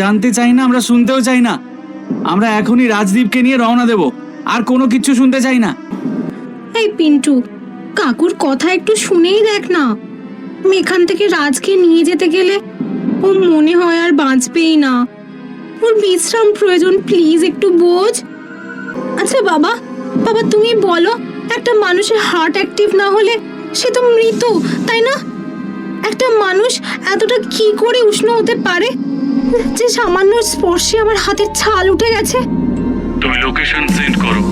জানতে চাই না, আমরা শুনতেও চাই না। আমরা এখনই রাজদীপকে নিয়ে রওনা দেব, আর কোনো কিছু শুনতে চাই না। এই পিন্টু, কাকুর কথা একটু শুনেই দেখ না। এখান থেকে রাজকে নিয়ে যেতে গেলে ও মনে হয় আর বাঁচবেই না। ওর বিশ্রাম প্রয়োজন, প্লিজ একটু বোঝ। আচ্ছা বাবা বাবা তুমি বলো, একটা মানুষের হার্ট অ্যাক্টিভ না হলে সে তো মৃত তাই না? একটা মানুষ এতটা কি করে উষ্ণ হতে পারে? যে সামান্য স্পর্শে আমার হাতের ছাল উঠে গেছে। তুমি লোকেশন সেন্ড করো।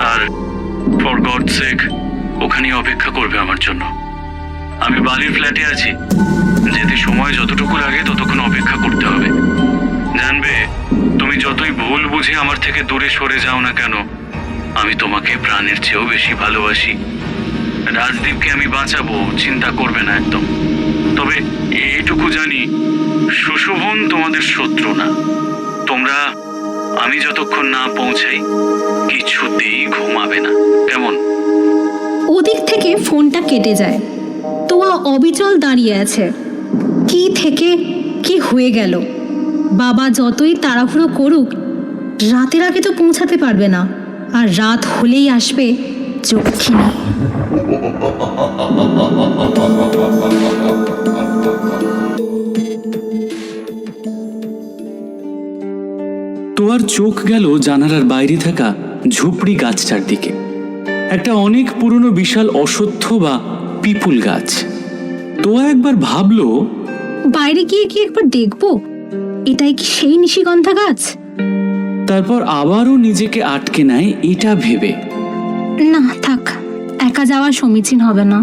আর ফর গড সেক ওখানে অপেক্ষা করবে আমার জন্য। আমি বালির ফ্ল্যাটে আছি। যেতে সময় যতটুকু লাগে ততক্ষণ অপেক্ষা করতে হবে। জানবে, তুমি যতই ভুল বুঝে আমার থেকে দূরে সরে যাও না কেন, আমি তোমাকে প্রাণের চেয়েও বেশি ভালোবাসি। রাজদীপকে আমি বাঁচাবো, চিন্তা করবে না একদম। তবে এইটুকু জানি, সুশোভন তোমাদের শত্রু না। তোমরা, আমি যতক্ষণ না পৌঁছাই, কিছুতেই ঘুমাবে না। কেমন? ওদিক থেকে ফোনটা কেটে যায়। তোয়া অবিচল দাঁড়িয়ে আছে। কি থেকে কি হয়ে গেল? বাবা যতই তাড়াহুড়ো করুক, রাতের আগে তো পৌঁছাতে পারবে না। আর রাত হলেই আসবে যক্ষিণী তোয়ার চোখ গেল জানালার বাইরে থাকা ঝুপড়ি গাছটার দিকে। একটা অনেক পুরনো বিশাল অশ্বত্থ বা পিপুল গাছ। তোয়া একবার ভাবলো বাইরে গিয়ে কি একবার দেখব? এটাই কি সেই নিশিগন্ধা গাছ? তারপর আবারও নিজেকে আটকে নেয় এটা ভেবে। না থাক। একা যাওয়া সমীচীন হবে না।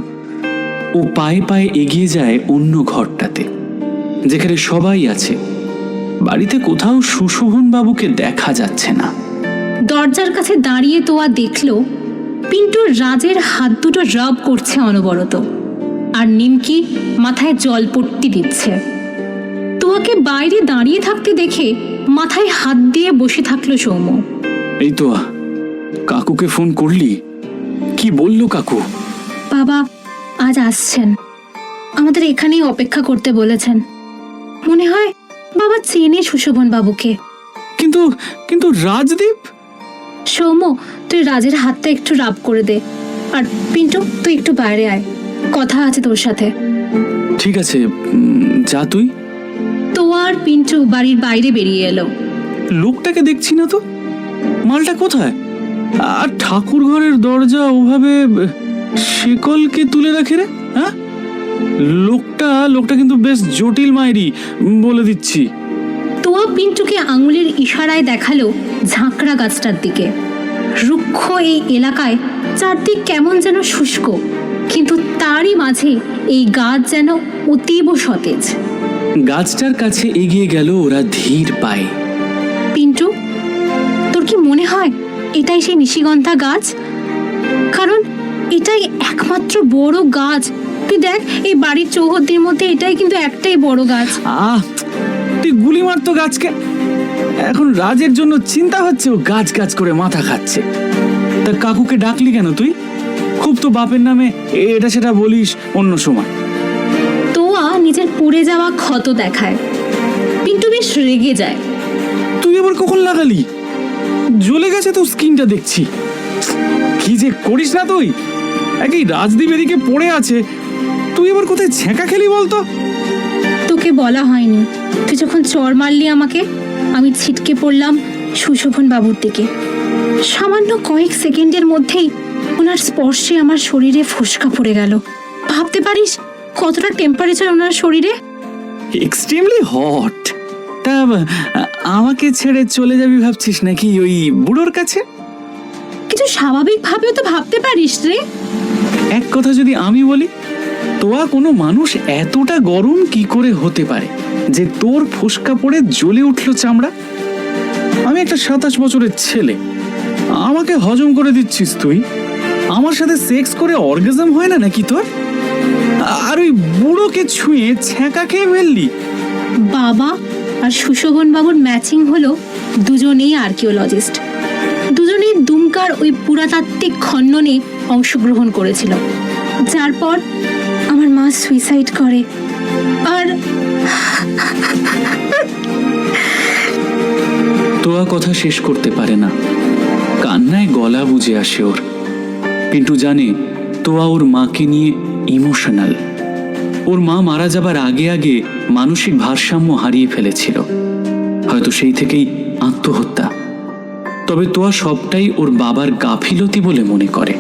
ও পায়ে পায়ে এগিয়ে যায় অন্য ঘরটাতে যেখানে সবাই আছে। বাড়িতে কোথাও সুশোভন বাবুকে দেখা যাচ্ছে না। দরজার কাছে দাঁড়িয়ে তোয়া দেখল পিন্টুর রাজের হাত দুটো রাব করছে অনবরত আর নিমকি মাথায় জল পট্টি দিচ্ছে। তোয়াকে বাইরে দাঁড়িয়ে থাকতে দেখে মাথায় হাত দিয়ে বসে থাকল সৌম্য। এই তো কাকুকে ফোন করলি? কি বলল কাকু? বাবা আজ আসছেন। আমাদের এখানেই অপেক্ষা করতে বলেছেন। মনে হয় বাবা চেনে সুশোভন বাবুকে। কিন্তু কিন্তু রাজদীপ? সৌম্য তুই রাজের হাতটা একটু রাব করে দে। আর পিন্টু তুই একটু বাইরে আয়। কথা আছে তোর সাথে। ঠিক আছে যা তুই। তো আর পিন্টু বাড়ির বাইরে বেরিয়ে এলো। লোকটাকে দেখছি না তো? মালটা কোথায়? আর ঠাকুর ঘরের দরজা ওভাবে শেকলকে তুলে রাখে রে হ্যাঁ? লোকটা লোকটা কিন্তু বেশ জটিল মায়েরই বলে দিচ্ছি। তোয়া পিন্টুকে আঙুলের ইশারায় দেখাল ঝাঁকড়া গাছটার দিকে। রুক্ষ এই এলাকায় চারদিক কেমন যেন শুষ্ক কিন্তু তারই মাঝে এই গাছ যেন অতীব সতেজ। গাছটার কাছে এগিয়ে গেল ওরা ধীর পায়ে। পিন্টু তোর কি মনে হয় এটাই সেই নিশিগন্ধা গাছ? কারণ এটাই একমাত্র বড় গাছ। তুই দেখ এই বাড়ির চৌহদ্দির মধ্যে এটাই কিন্তু একটাই বড় গাছ। আহ তুই গুলি মারতো গাছকে? এখন রাজের জন্য চিন্তা হচ্ছে ও গাছ গাছ করে মাথা খাচ্ছে। তা কাকুকে ডাকলি কেন তুই? খুব তো বাপের নামে এটা সেটা বলিস অন্য সময়। তোয়া নিজের পড়ে যাওয়া ক্ষত দেখায়। পিন্টু বেশ রেগে যায়। তুই আবার কখন লাগালি? জ্বলে গেছে তো স্কিনটা দেখছি। কি যে করিস না তুই? একই রাজদীপ এদিকে পড়ে আছে। তুই এবার কোথায় ছেঁকা খেলি বলতো? তোকে বলা হয়নি। তুই যখন চর মারলি আমাকে আমি ছিটকে পড়লাম সুশোভন বাবুর দিকে। সামান্য কয়েক সেকেন্ডের মধ্যেই ওনার স্পর্শে আমার শরীরে ফোসকা পড়ে গেল। ভাবতে পারিস কতটা টেম্পারেচার ওনার শরীরে? এক্সট্রিমলি হট তা আমাকে ছেড়ে চলে যাবি ভাবছিস নাকি ওই বুড়োর কাছে? কিছু স্বাভাবিকভাবেও তো ভাবতে পারিস রে। এক কথা যদি আমি বলি তোয়া কোনো মানুষ এতটা গরম কি করে হতে পারে যে তোর ফোসকা পড়ে জ্বলে উঠল চামড়া? আমি একটা সাতাশ বছরের ছেলে আমাকে হজম করে দিচ্ছিস তুই? আমার সাথে সেক্স করে অর্গাজম হয় না নাকি তোর? আর ওই বুড়োকে ছুঁয়ে ছ্যাঁকা খেয়ে ফেললি? বাবা আর আর সুশোভন বাবুর ম্যাচিং হলো দুজনেই আর্কিওলজিস্ট। দুজনেই দুমকার ওই পুরাতাত্ত্বিক খননে অংশগ্রহণ করেছিল। যার পর আমার মা সুইসাইড করে। আর তোয়া কথা শেষ করতে পারে না। কান্নায় গলা বুঝে আসে ওর। পিন্টু জানে তোয়া ওর মাকে নিয়ে ইমোশনাল। ওর মা মারা যাবার আগে আগে মানসিক ভারসাম্য হারিয়ে ফেলেছিল। হয়তো সেই থেকেই আত্মহত্যা। তবে তোয়া সবটাই ওর বাবার গাফিলতি বলে মনে করে।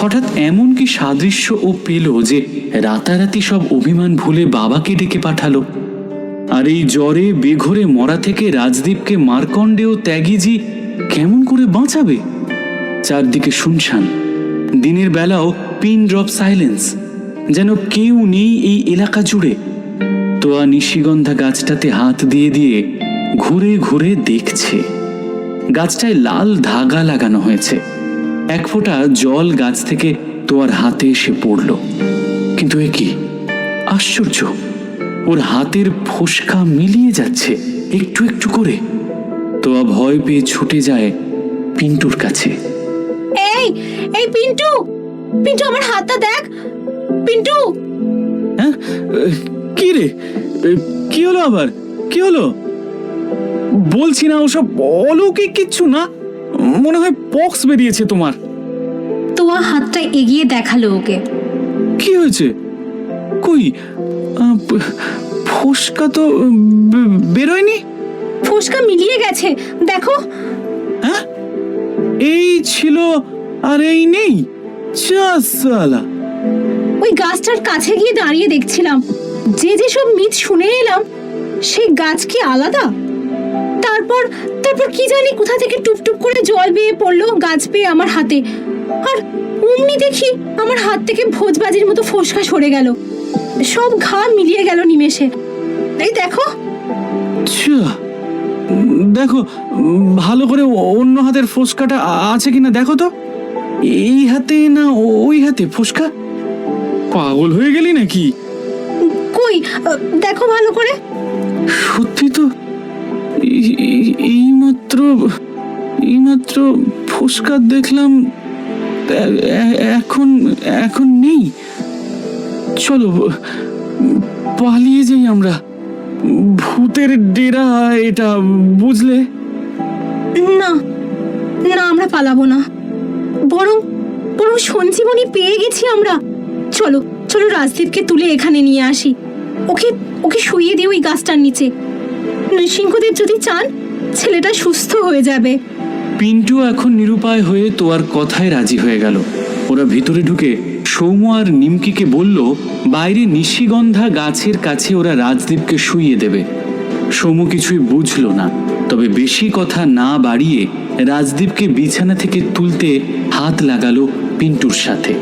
হঠাৎ এমন কি সাদৃশ্য ও পেল যে রাতারাতি সব অভিমান ভুলে বাবাকে ডেকে পাঠালো। আর এই জ্বরে, বেঘরে মরা থেকে রাজদীপকে মার্কণ্ডেয় ত্যাগীজি কেমন করে বাঁচাবে? চারদিকে শুনশান। দিনের বেলাও পিন ড্রপ সাইলেন্স। যেন কেউ নেই এই এলাকা জুড়ে। তোয়া নিশিগন্ধা গাছটাতে হাত দিয়ে দিয়ে ঘুরে ঘুরে দেখছে। গাছটায় লাল ধাগা লাগানো হয়েছে। এক ফোঁটা জল গাছ থেকে তোয়ার হাতে এসে পড়ল। কিন্তু এ কি? আশ্চর্য! ওর হাতের ফোসকা মিলিয়ে যাচ্ছে। একটু একটু করে। তোয়া ভয় পেয়ে ছুটে যায় পিন্টুর কাছে। এই এই পিন্টু! পিন্টু, আমার হাতটা দেখ। পিন্টু! হ্যাঁ? কি রে? কি হলো আবার? কি হলো? বলছি না ওসব অলৌকিক কিচ্ছু না। মনে হয় পক্স বেরিয়েছে তোমার। তোয়া হাতটা এগিয়ে দেখাল ওকে। কি হয়েছে? কই? ফোসকা তো বেরোয়নি? ফোসকা মিলিয়ে গেছে দেখো। হ্যাঁ? এই ছিল আর এই নেই। যা সালা। ওই গাছটার কাছে গিয়ে দাঁড়িয়ে দেখছিলাম। যে যে সব মিথ শুনে এলাম, সেই গাছ কি আলাদা? তারপর তারপর কি জানি কোথা থেকে টুপটুপ করে জল বেয়ে পড়ল গাছ পেয়ে আমার হাতে। আর অমনি দেখি আমার হাত থেকে ভোজবাজির মতো ফোসকা সরে গেল। সব ঘা মিলিয়ে গেল নিমেষে। এই দেখো। দেখো, ভালো করে অন্য হাতের ফোসকাটা আছে কিনা দেখো তো। এই হাতে না ওই হাতে ফোসকা? পাগল হয়ে গেলি নাকি? কই? দেখো ভালো করে। সত্যি তো? এই- এই- এইমাত্র এইমাত্র ফোসকা দেখলাম এখন এখন নেই। চলো পালিয়ে যাই আমরা। ভূতের ডেরা এটা বুঝলে? না না আমরা পালাবো না। বরং বরং সঞ্জীবনী পেয়ে গেছি আমরা। চলো চলো রাজদীপকে তুলে এখানে নিয়ে আসি। ওকে ওকে শুইয়ে দিই ওই গাছটার নিচে। নৃসিংহদেব যদি চান, ছেলেটা সুস্থ হয়ে যাবে। পিন্টু এখন নিরুপায় হয়ে তোয়ার কথায় রাজি হয়ে গেল। ওরা ভিতরে ঢুকে সৌম্য আর নিমকিকে বলল, বাইরে নিশিগন্ধা গাছের কাছে ওরা রাজদীপকে শুইয়ে দেবে। সৌমু কিছুই বুঝলো না, তবে বেশি কথা না বাড়িয়ে রাজদীপকে বিছানা থেকে তুলতে হাত লাগালো পিন্টুর সাথে।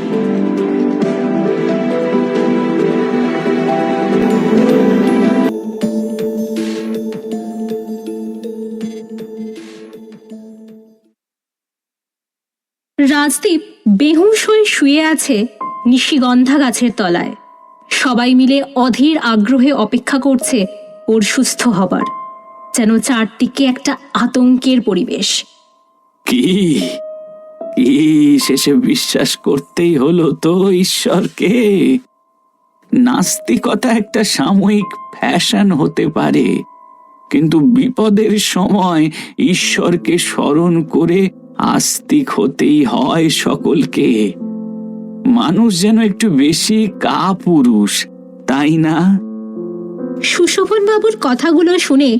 রাজদীপ বেহুশ হয়ে শুয়ে আছে নিশিগন্ধা গাছের তলায়। সবাই মিলে অধীর আগ্রহে অপেক্ষা করছে ওর সুস্থ হবার, যেন চারদিকে একটা আতঙ্কের পরিবেশ। কি? কি শেষে বিশ্বাস করতেই হলো তো ঈশ্বরকে? নাস্তিকতা একটা সাময়িক ফ্যাশন হতে পারে, কিন্তু বিপদের সময় ঈশ্বরকে স্মরণ করে আস্তিক হতেই হয় সকলকে। মানুষ যেন একটু বেশি কাপুরুষ তাই না? সুশোভন বাবুর কথাগুলো শুনে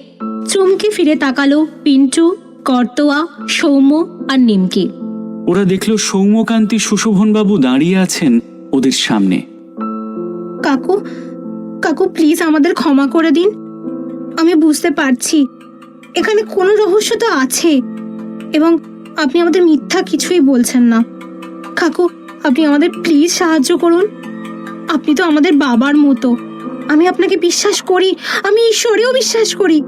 চমকে ফিরে তাকালো পিন্টু কর্তোয়া সৌম্য আর নিমকি। ওরা দেখল সৌম্যকান্তি সুশোভনবাবু দাঁড়িয়ে আছেন ওদের সামনে। কাকু কাকু প্লিজ আমাদের ক্ষমা করে দিন। আমি বুঝতে পারছি এখানে কোনো রহস্য তো আছে। এবং আপনি আমাদের মিথ্যা কিছুই বলছেন না। কাকু, আপনি আমাদের প্লিজ সাহায্য করুন। আপনি তো আমাদের বাবার মতো। আমি আপনাকে বিশ্বাস করি, আমি ঈশ্বরেও বিশ্বাস করি।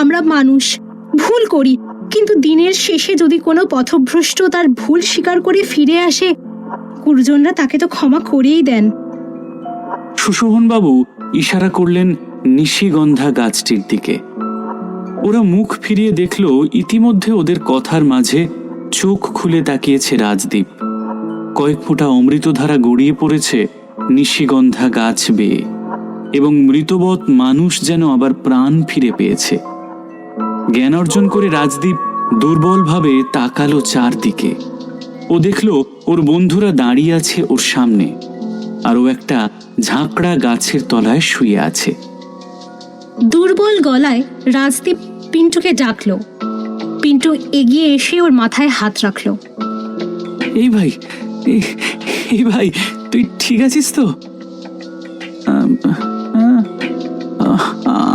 আমরা মানুষ, ভুল করি, কিন্তু দিনের শেষে যদি কোনো পথভ্রষ্ট তার ভুল স্বীকার করে ফিরে আসে, গুরুজনরা তাকে তো ক্ষমা করেই দেন। সুশোভনবাবু ইশারা করলেন নিশিগন্ধা গাছটির দিকে। ওরা মুখ ফিরিয়ে দেখল ইতিমধ্যে ওদের কথার মাঝে চোখ খুলে তাকিয়েছে রাজদীপ। কয়েক ফোঁটা অমৃতধারা গড়িয়ে পড়েছে নিশিগন্ধা গাছ বেয়ে এবং মৃতবৎ মানুষ যেন আবার প্রাণ ফিরে পেয়েছে। জ্ঞান অর্জন করে রাজদীপ দুর্বলভাবে তাকালো চারদিকে। ও দেখল ওর বন্ধুরা দাঁড়িয়ে আছে ওর সামনে আর ও একটা ঝাঁকড়া গাছের তলায় শুয়ে আছে। দুর্বল গলায় রাজদীপ পিন্টুকে ডাকলো। পিন্টু এগিয়ে এসে ওর মাথায় হাত রাখল। এই ভাই এই- ভাই তুই ঠিক আছিস তো?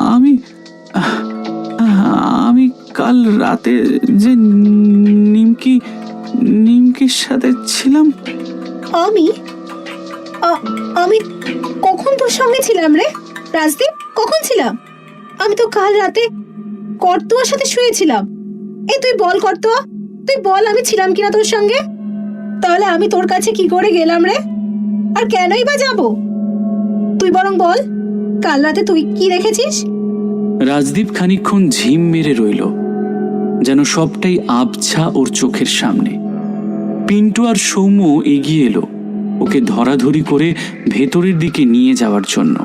আমি আমি কাল রাতে যে নিমকি নিমকির সাথে ছিলাম। আমি? আমি কখন তোর সঙ্গে ছিলাম রে? রাজদীপ কখন ছিলাম? আমি তো কাল রাতে কর্তুয়ার সাথে শুয়েছিলাম। এই তুই বল কর্তুয়া, তুই বল আমি ছিলাম কিনা তোর সঙ্গে? তাহলে আমি তোর কাছে কি করে গেলাম রে? আর কেনই বা যাব? তুই বরং বল, কাল রাতে তুই কি দেখেছিস? রাজদীপ খানিকক্ষণ ঝিম মেরে রইল, যেন সবটাই আবছা ওর চোখের সামনে। পিন্টু আর সৌম্য এগিয়ে এলো, ওকে ধরাধরি করে ভেতরের দিকে নিয়ে যাওয়ার জন্য।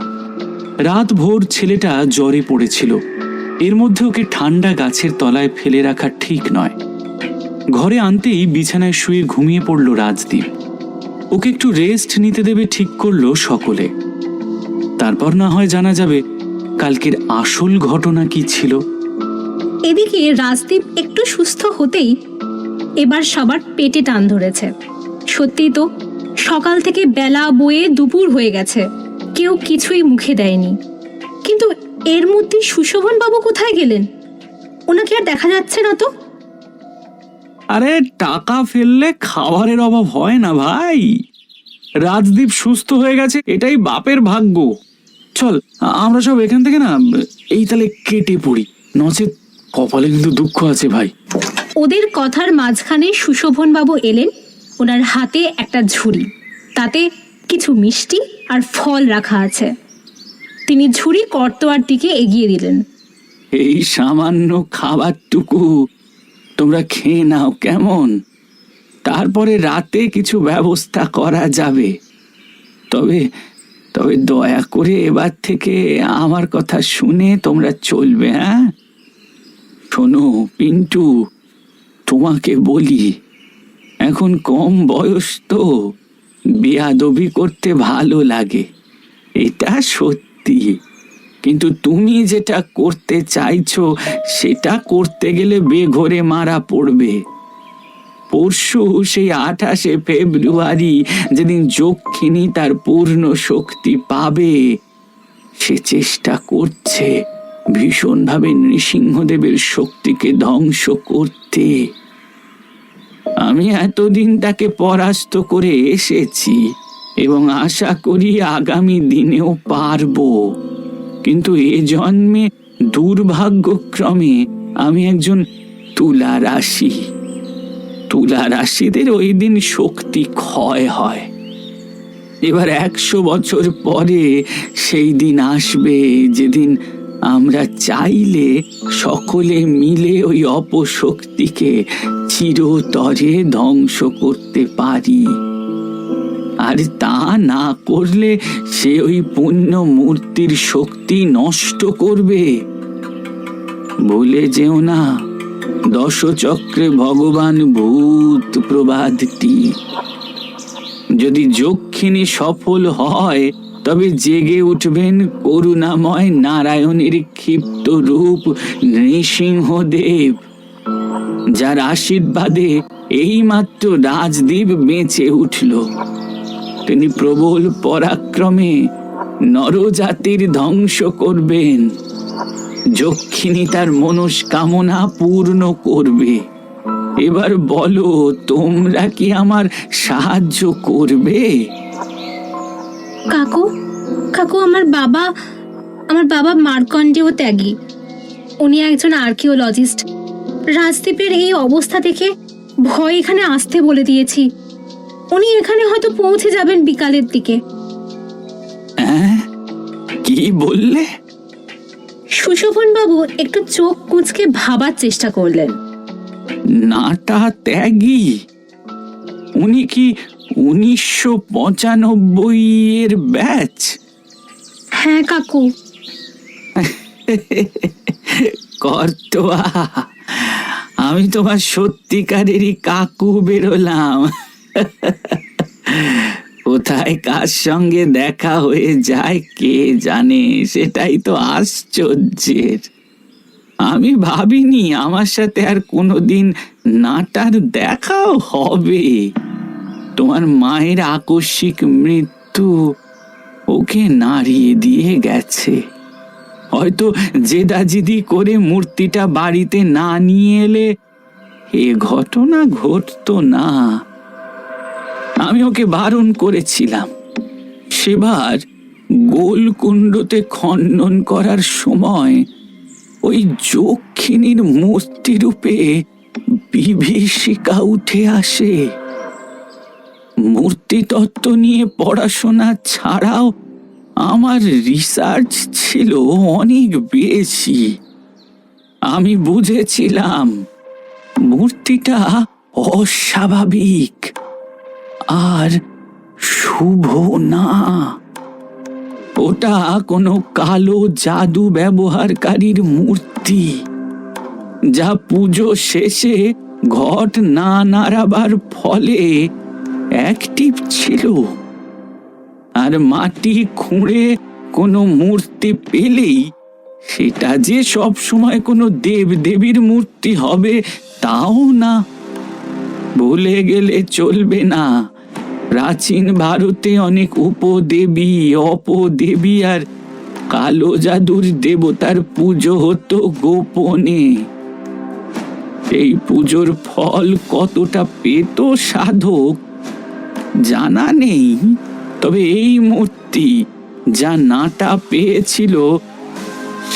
রাত ভোর ছেলেটা জ্বরে পড়েছিল এর মধ্যে ওকে ঠান্ডা গাছের তলায় ফেলে রাখা ঠিক নয়। ঘরে আনতেই বিছানায় শুয়ে ঘুমিয়ে পড়ল রাজদীপ। ওকে একটু রেস্ট নিতে দেবে ঠিক করল সকলে। তারপর না হয় জানা যাবে কালকের আসল ঘটনা কি ছিল। এদিকে রাজদীপ একটু সুস্থ হতেই এবার সবার পেটে টান ধরেছে। সত্যি তো, সকাল থেকে বেলা বয়ে দুপুর হয়ে গেছে। কেউ কিছুই মুখে দেয়নি। এর মধ্যে সুশোভন বাবু কোথায় গেলেন? ওনাকে আর দেখা যাচ্ছে না তো। আরে টাকা ফেললে খাবারের অভাব হয় না ভাই। রাজদীপ সুস্থ হয়ে গেছে এটাই বাপের ভাগ্য। চল আমরা সব এখান থেকে না এই তালে কেটে পড়ি। নচেত কপালে কিন্তু দুঃখ আছে ভাই। ওদের কথার মাঝখানে সুশোভন বাবু এলেন ওনার হাতে একটা ঝুড়ি। তাতে কিছু মিষ্টি আর ফল রাখা আছে। তিনি ঝুড়ি কর্তোয়ার দিকে এগিয়ে দিলেন। এই সামান্য খাবারটুকু তোমরা খেয়ে নাও কেমন? তারপরে রাতে কিছু ব্যবস্থা করা যাবে। তবে তবে দয়া করে এবার থেকে আমার কথা শুনে তোমরা চলবে হ্যাঁ? শোনো, পিন্টু, তোমাকে বলি, এখন কম বয়স তো। বিয়াদবি করতে ভালো লাগে। এটা সত্যি। কিন্তু তুমি যেটা করতে চাইছো, সেটা করতে গেলে বেঘরে মারা পড়বে। পরশু সেই আঠাশে ফেব্রুয়ারি যেদিন যক্ষিণী তার পূর্ণ শক্তি পাবে, সে চেষ্টা করছে ভীষণভাবে নৃসিংহদেবের শক্তিকে ধ্বংস করতে। আমি এতদিন তাকে পরাস্ত করে এসেছি। এবং আশা করি আগামী দিনেও পারব। কিন্তু এ জন্মে দুর্ভাগ্যক্রমে আমি একজন তুলা রাশি তুলা রাশিদের ওই দিন শক্তি ক্ষয় হয়। এবার একশো বছর পরে সেই দিন আসবে যেদিন আমরা চাইলে সকলে মিলে ওই অপশক্তিকে চিরতরে ধ্বংস করতে পারি। আর তা না করলে সে ওই পুণ্য মূর্তির শক্তি নষ্ট করবে। বলে যেও না, দশচক্রে ভগবান ভূত প্রবাদটি যদি যক্ষিণী সফল হয়, তবে জেগে উঠবেন করুণাময় নারায়ণের ক্ষিপ্ত রূপ নৃসিংহদেব, যার আশীর্বাদে এইমাত্র রাজদ্বীপ বেঁচে উঠল। তিনি প্রবল পরাক্রমে নরজাতির ধ্বংস করবেন। যক্ষিণী তার মনস্কামনা পূর্ণ করবে। এবার বলো, তোমরা কি আমার সাহায্য করবে? কাকু কাকু, আমার বাবা আমার বাবা মার্কণ্ডেয় ত্যাগী। উনি একজন আর্কিওলজিস্ট। রাজদ্বীপের এই অবস্থা দেখে ভয় এখানে আসতে বলে দিয়েছি। উনি এখানে হয়তো পৌঁছে যাবেন বিকালের দিকে। হ্যাঁ? কি বললে? সুশোভন বাবু একটু চোখ কুঁচকে ভাবার চেষ্টা করলেন। নাটা ত্যাগী। উনি কি উনিশশো পঁচানব্বই এর ব্যাচ? হ্যাঁ কাকু। কর্তোয়া আমি তোমার সত্যিকারেরই কাকু বেরোলাম। কোথায় কার সঙ্গে দেখা হয়ে যায় কে জানে? সেটাই তো আশ্চর্যের। আমি ভাবিনি আমার সাথে আর কোনোদিন নাটার দেখাও হবে। তোমার মায়ের আকস্মিক মৃত্যু ওকে নাড়িয়ে দিয়ে গেছে। হয়তো জেদাজিদি করে মূর্তিটা বাড়িতে না নিয়ে এলে এ ঘটনা ঘটতো না। আমি ওকে বারণ করেছিলাম। সেবার গোলকুণ্ডতে খণ্ডন করার সময় ওই যক্ষিণীর মূর্তি রূপে বিভীষিকা উঠে আসে। মূর্তিতত্ত্ব নিয়ে পড়াশোনা ছাড়াও আমার রিসার্চ ছিল অনেক বেশি। আমি বুঝেছিলাম, মূর্তিটা অস্বাভাবিক। আর শুভ না। ওটা কোনো কালো জাদু ব্যবহারকারীর মূর্তি, যা পুজো শেষে ঘট না নাড়াবার ফলে অ্যাক্টিভ ছিল। আর মাটি খুঁড়ে কোনো মূর্তি পেলেই সেটা যে সব সময় কোনো দেব দেবীর মূর্তি হবে তাও না। ভুলে গেলে চলবে না। প্রাচীন ভারতে অনেক উপদেবী, অপদেবী আর কালো জাদুর দেবতার পুজো হতো গোপনে। এই পুজোর ফল কতটা পেত সাধক জানা নেই। তবে এই মূর্তি যা নাটা পেয়েছিল,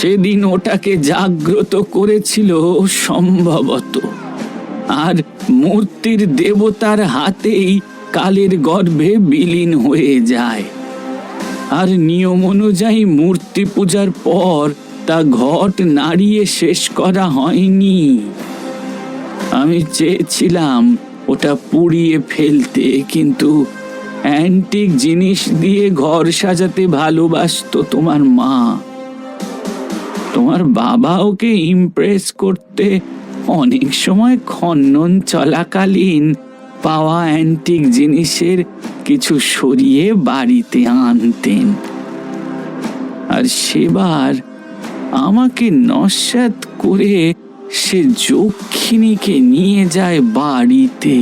সেদিন ওটাকে জাগ্রত করেছিল সম্ভবত। আর মূর্তির দেবতার হাতেই কালের গর্ভে বিলীন হয়ে যায়। আর নিয়ম অনুযায়ী মূর্তি পূজার পর তা ঘট নাড়িয়ে শেষ করা হয়নি। আমি চেয়েছিলাম ওটা পুড়িয়ে ফেলতে, কিন্তু অ্যান্টিক জিনিস দিয়ে ঘর সাজাতে ভালোবাসতো তোমার মা। তোমার বাবা ওকে ইমপ্রেস করতে অনেক সময় খনন চলাকালীন পাওয়া অ্যান্টিক জিনিসের কিছু সরিয়ে বাড়িতে আনতেন। আর সেবার আমাকে নস্যাত করে সে যক্ষিণীকে নিয়ে যায় বাড়িতে।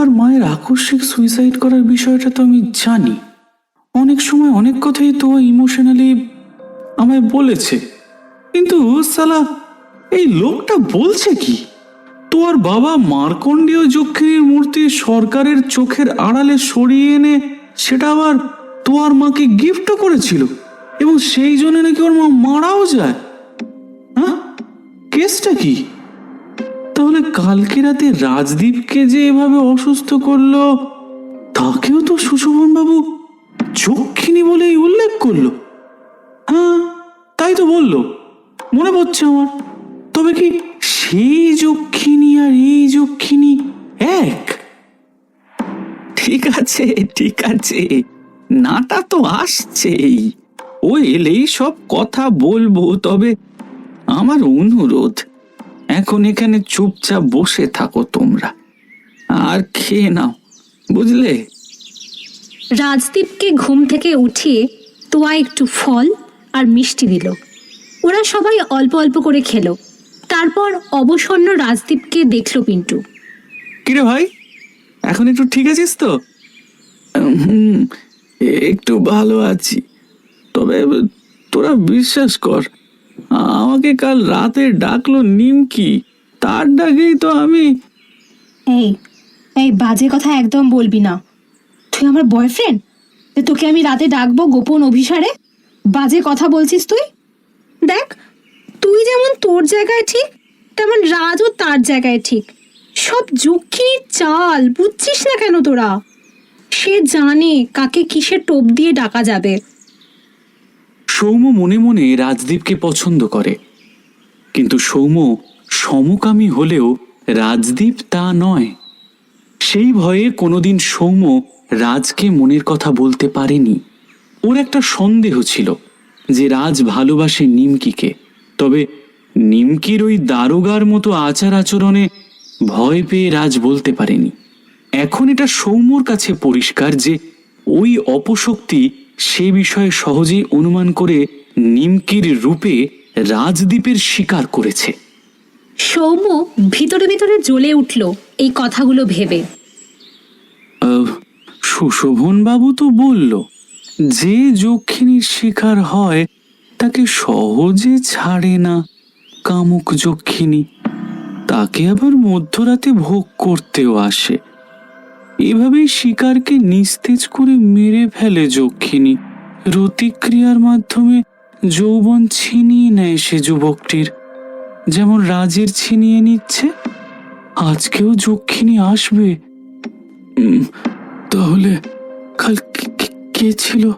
আর মায়ের আকস্মিক সুইসাইড করার বিষয়টা তো আমি জানি। অনেক সময় অনেক কথাই তো ইমোশনালি আমায় বলেছে। কিন্তু সালা, এই লোকটা বলছে কি? তোর বাবা মার্কণ্ডীয় যক্ষিণীর মূর্তি সরকারের চোখের আড়ালে সরিয়ে এনে সেটা আবার তোর মাকে গিফটও করেছিল এবং সেই জন্য নাকি ওর মা মারাও যায়। হ্যাঁ? কেসটা কি? কালকে রাতে রাজদীপকে যে এভাবে অসুস্থ করল, তাকেও তো সুশোভন বাবু যক্ষিণী বলেই উল্লেখ করল। হ্যাঁ তাই তো বলল, মনে পড়ছে আমার। তবে কি সেই যক্ষিণী আর এই যক্ষিণী এক? ঠিক আছে ঠিক আছে, নাটা তো আসছেই। ও এলেই সব কথা বলব, তবে আমার অনুরোধ এখন এখানে চুপচাপ বসে থাকো তোমরা। আর খেয়ে নাও বুঝলে? রাজদীপকে ঘুম থেকে উঠিয়ে তোয়া একটু ফল আর মিষ্টি দিল। ওরা সবাই অল্প অল্প করে খেলো। তারপর অবসন্ন রাজদীপকে দেখল পিন্টু। কিরে ভাই এখন একটু ঠিক আছিস তো? হুম একটু ভালো আছি। তবে তোরা বিশ্বাস কর আমাকে কাল রাতে ডাকলো নিমকি। তার ডাকেই তো আমি। এই এই বাজে কথা একদম বলবি না। তুই আমার বয়ফ্রেন্ড তোকে আমি রাতে ডাকবো গোপন অভিসারে? বাজে কথা বলছিস তুই? দেখ, তুই যেমন তোর জায়গায় ঠিক, তেমন রাজও তার জায়গায় ঠিক। সব যক্ষিণীর চাল, বুঝছিস না কেন তোরা? সে জানে কাকে কিসের টোপ দিয়ে ডাকা যাবে। সৌম্য মনে মনে রাজদীপকে পছন্দ করে। কিন্তু সৌম্য সমকামী হলেও রাজদীপ তা নয়। সেই ভয়ে কোনোদিন সৌম্য রাজকে মনের কথা বলতে পারেনি। ওর একটা সন্দেহ ছিল যে রাজ ভালোবাসে নিমকিকে। তবে নিমকির ওই দারোগার মতো আচার আচরণে ভয় পেয়ে রাজ বলতে পারেনি। এখন এটা সৌম্যর কাছে পরিষ্কার যে ওই অপশক্তি সে বিষয়ে সহজেই অনুমান করে নিমকির রূপে রাজদ্বীপের শিকার করেছে। সৌম্য ভিতরে ভিতরে জ্বলে উঠল এই কথাগুলো ভেবে। সুশোভন বাবু তো বলল যে যক্ষিণীর শিকার হয় তাকে সহজে ছাড়ে না কামুক যক্ষিণী। তাকে আবার মধ্যরাতে ভোগ করতেও আসে। এভাবেই শিকারকে নিস্তেজ করে মেরে ফেলে যক্ষিণী। রতিক্রিয়ার মাধ্যমে যৌবন ছিনিয়ে নেয় সে যুবকটির। যেমন রাজের ছিনিয়ে নিচ্ছে, আজকেও যক্ষিণী আসবে। তাহলে কাল কে- ছিল?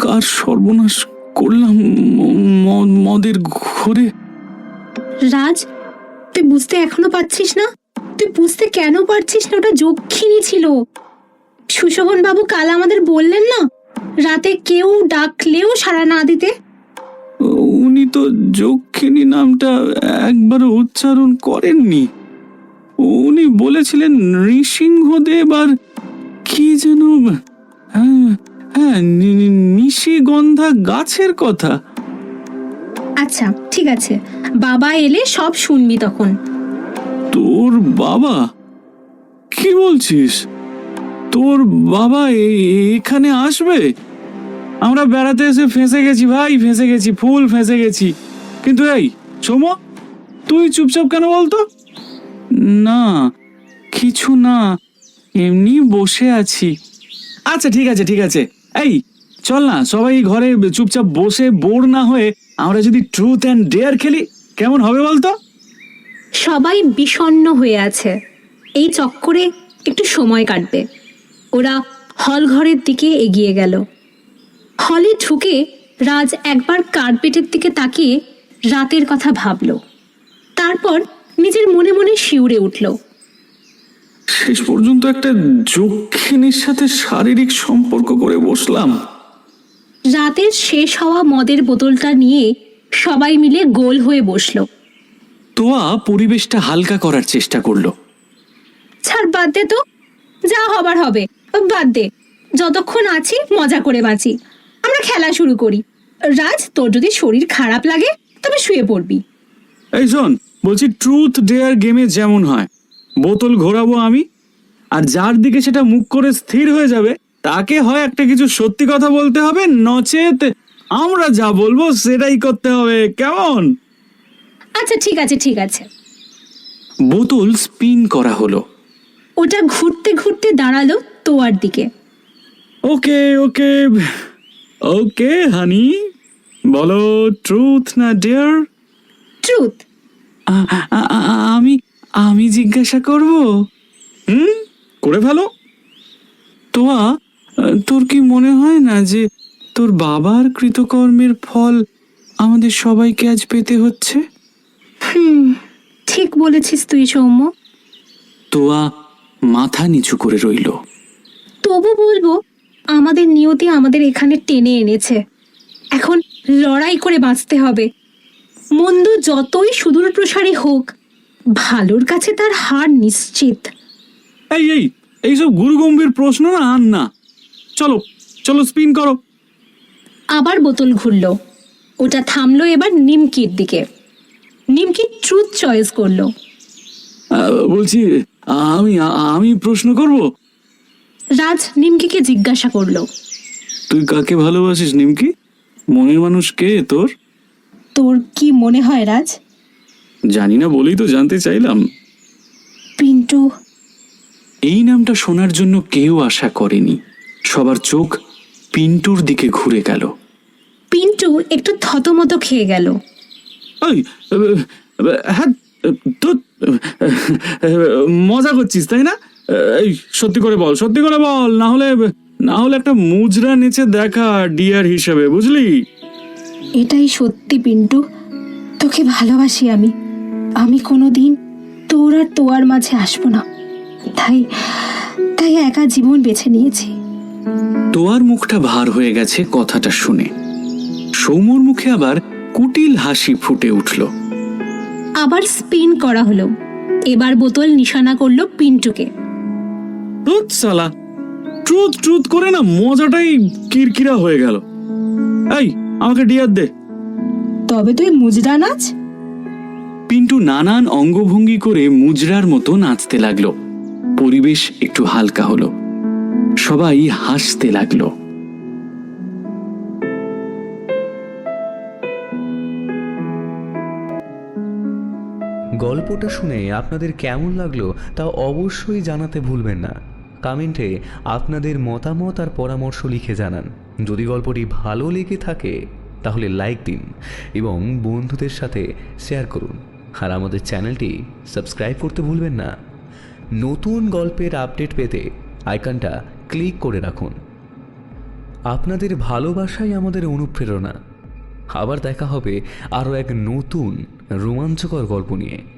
কার সর্বনাশ করলাম মদের ঘরে? রাজ, তুই বুঝতে এখনও পাচ্ছিস না? তুই বুঝতে কেন পারছিস না? ওটা যক্ষিণী ছিল। সুশোভন বাবু কাল আমাদের বললেন না? রাতে কেউ ডাকলেও সাড়া না দিতে? উনি তো যক্ষিণী নামটা একবারও উচ্চারণ করেননি। উনি বলেছিলেন নৃসিংহদেব আর কি যেন হ্যাঁ হ্যাঁ নিশিগন্ধা গাছের কথা। আচ্ছা ঠিক আছে। বাবা এলে সব শুনবি তখন। তোর বাবা? কি বলছিস? তোর বাবা এখানে আসবে? আমরা বেড়াতে এসে ফেঁসে গেছি ভাই, ফেঁসে গেছি, ফুল ফেঁসে গেছি। কিন্তু এই, সোম, তুই চুপচাপ কেন বলতো? না, কিছু না, এমনি বসে আছি। আচ্ছা ঠিক আছে ঠিক আছে। এই, চল না, সবাই ঘরে চুপচাপ বসে বোর না হয়ে আমরা যদি ট্রুথ অ্যান্ড ডেয়ার খেলি, কেমন হবে বলতো? সবাই বিষণ্ণ হয়ে আছে। এই চক্করে একটু সময় কাটবে। ওরা হল ঘরের দিকে এগিয়ে গেল। হলে ঢুকে রাজ একবার কার্পেটের দিকে তাকিয়ে রাতের কথা ভাবল। তারপর নিজের মনে মনে শিউরে উঠল। শেষ পর্যন্ত একটা যক্ষিণীর সাথে শারীরিক সম্পর্ক করে বসলাম। রাতের শেষ হওয়া মদের বোতলটা নিয়ে সবাই মিলে গোল হয়ে বসল। তোয়া পরিবেশটা হালকা করার চেষ্টা করল। ছাড় বাদ দে তো। যা হবার হবে। বাদ দে। যতক্ষণ আছি মজা করে বাঁচি। আমরা খেলা শুরু করি। রাজ তোর যদি শরীর খারাপ লাগে তবে শুয়ে পড়বি। এই শোন বলছি ট্রুথ ডেয়ার গেমে যেমন হয় বোতল ঘোরাবো আমি আর যার দিকে সেটা মুখ করে স্থির হয়ে যাবে তাকে হয় একটা কিছু সত্যি কথা বলতে হবে নচেত আমরা যা বলব সেটাই করতে হবে। কেমন? আচ্ছা ঠিক আছে ঠিক আছে। বোতল স্পিন করা হলো। ওটা ঘুরতে ঘুরতে দাঁড়াল তোয়ার দিকে। ওকে ওকে ওকে হানি। বলো ট্রুথ না ডিয়ার? ট্রুথ। আমি আমি জিজ্ঞাসা করব? হুম? করে ভালো তোয়া তোর কি মনে হয় না যে তোর বাবার কৃতকর্মের ফল আমাদের সবাইকে আজ পেতে হচ্ছে? হুম ঠিক বলেছিস তুই সৌম্য। তোয়া মাথা নিচু করে রইল। তবু বলব আমাদের নিয়তি আমাদের এখানে টেনে এনেছে। এখন লড়াই করে বাঁচতে হবে। মন্দ যতই সুদূর প্রসারী হোক ভালোর কাছে তার হার নিশ্চিত। এই এই এইসব গুরুগম্ভীর প্রশ্ন না আন না। চলো চলো স্পিন করো। আবার বোতল ঘুরল। ওটা থামলো এবার নিমকির দিকে। নিমকি ট্রুথ চয়েস করল। বলছি আমি আমি প্রশ্ন করব? রাজ নিমকিকে জিজ্ঞাসা করল। তুই কাকে ভালোবাসিস নিমকি? মনের মানুষ কে তোর? তোর কি মনে হয় রাজ? জানি না বলেই তো জানতে চাইলাম। পিন্টু। এই নামটা শোনার জন্য কেউ আশা করেনি। সবার চোখ পিন্টুর দিকে ঘুরে গেল। পিন্টু একটু থতমত খেয়ে গেল। ওই হ্যাঁ তো মজা করছিস তাই না? এই সত্যি করে বল সত্যি করে বল না হলে না হলে একটা মুজরা নিচে দেখা ডিয়ার হিসেবে বুঝলি? এটাই সত্যি পিন্টু। তোকে ভালোবাসি আমি। আমি কোনোদিন তোর আর তোয়ার মাঝে আসব না। তাই তাই একা জীবন বেছে নিয়েছি। তোয়ার মুখটা ভার হয়ে গেছে কথাটা শুনে। সৌমর মুখে আবার কুটিল হাসি ফুটে উঠল। আবার স্পিন করা হলো। এবার বোতল নিশানা করল পিন্টুকে। ট্রুথ সালা। ট্রুথ ট্রুথ করে না মজাটাই কিরকিরা হয়ে গেল। এই আমাকে ডিয়ার দে। তবে তুই মুজরা নাচ পিন্টু নানান অঙ্গভঙ্গি করে মুজরার মতো নাচতে লাগল। পরিবেশ একটু হালকা হলো। সবাই হাসতে লাগল। গল্পটা শুনে আপনাদের কেমন লাগল তা অবশ্যই জানাতে ভুলবেন না। কমেন্টে আপনাদের মতামত আর পরামর্শ লিখে জানান। যদি গল্পটি ভালো লেগে থাকে, তাহলে লাইক দিন এবং বন্ধুদের সাথে শেয়ার করুন। আর আমাদের চ্যানেলটি সাবস্ক্রাইব করতে ভুলবেন না। নতুন গল্পের আপডেট পেতে আইকনটা ক্লিক করে রাখুন। আপনাদের ভালোবাসাই আমাদের অনুপ্রেরণা। আবার দেখা হবে আরও এক নতুন রোমাঞ্চকর গল্প নিয়ে।